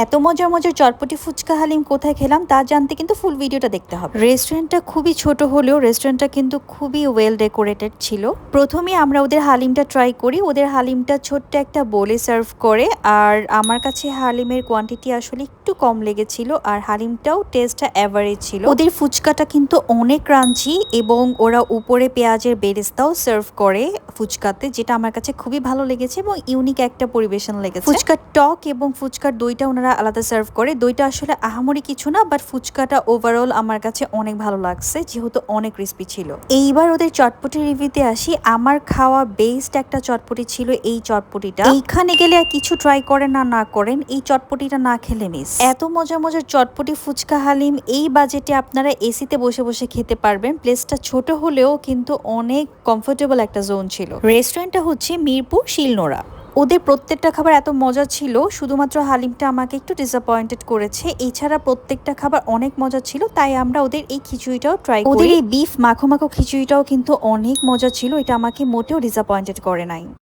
এত মজার মজার চটপটি ফুচকা হালিম কোথায় খেলাম তা জানতে কিন্তু ফুল ভিডিওটা দেখতে হবে। রেস্টুরেন্টটা খুবই ছোট হলেও রেস্টুরেন্টটা কিন্তু খুবই ওয়েল ডেকোরেটেড ছিল। প্রথমে আমরা ওদের হালিমটা ট্রাই করি। ওদের হালিমটা ছোট্ট একটা বোলে সার্ভ করে। আর আমার কাছে হালিমের কোয়ান্টিটি আসলে একটু কম লেগেছিল। আর হালিমটাও টেস্টটা অ্যাভারেজ ছিল। ওদের ফুচকাটা কিন্তু অনেক ক্রাঞ্চি এবং ওরা উপরে পেঁয়াজের বেরেস্তাও সার্ভ করে। ফুচকাতে, যেটা আমার কাছে খুবই ভালো লেগেছে এবং ইউনিক একটা পরিবেশন লেগেছে। ফুচকার টক এবং ফুচকার দইটা ওনারা আলাদা সার্ভ করে। দইটা আসলে আহামরি কিছু না বাট ফুচকাটা ওভারঅল আমার কাছে অনেক ভালো লাগছে, যেহেতু অনেক ক্রিস্পি ছিল। এইবার ওদের চটপটি রিভিউতে আসি। আমার খাওয়া বেস্ট একটা চটপটি ছিল এই চটপটিটা। এইখানে গেলে আর কিছু ট্রাই করেন না না করেন, এই চটপটিটা না খেলে মিস এত মজা মজার চটপটি ফুচকা হালিম, এই বাজেটে আপনারা এসিতে বসে বসে খেতে পারবেন। প্লেসটা ছোট হলেও কিন্তু অনেক কমফোর্টেবল একটা জোন ছিল। রেস্টুরেন্টটা হচ্ছে মিরপুর শিলনোড়া। ওদের প্রত্যেকটা খাবার এত মজা ছিল, শুধুমাত্র হালিমটা আমাকে একটু ডিসঅ্যাপয়েন্টেড করেছে। এছাড়া প্রত্যেকটা খাবার অনেক মজা ছিল, তাই আমরা ওদের এই খিচুড়িটাও ট্রাই করি। ওদের এই বিফ মাখো মাখো খিচুড়িটাও কিন্তু অনেক মজা ছিল, এটা আমাকে মোটেও ডিসঅ্যাপয়েন্টেড করে নাই।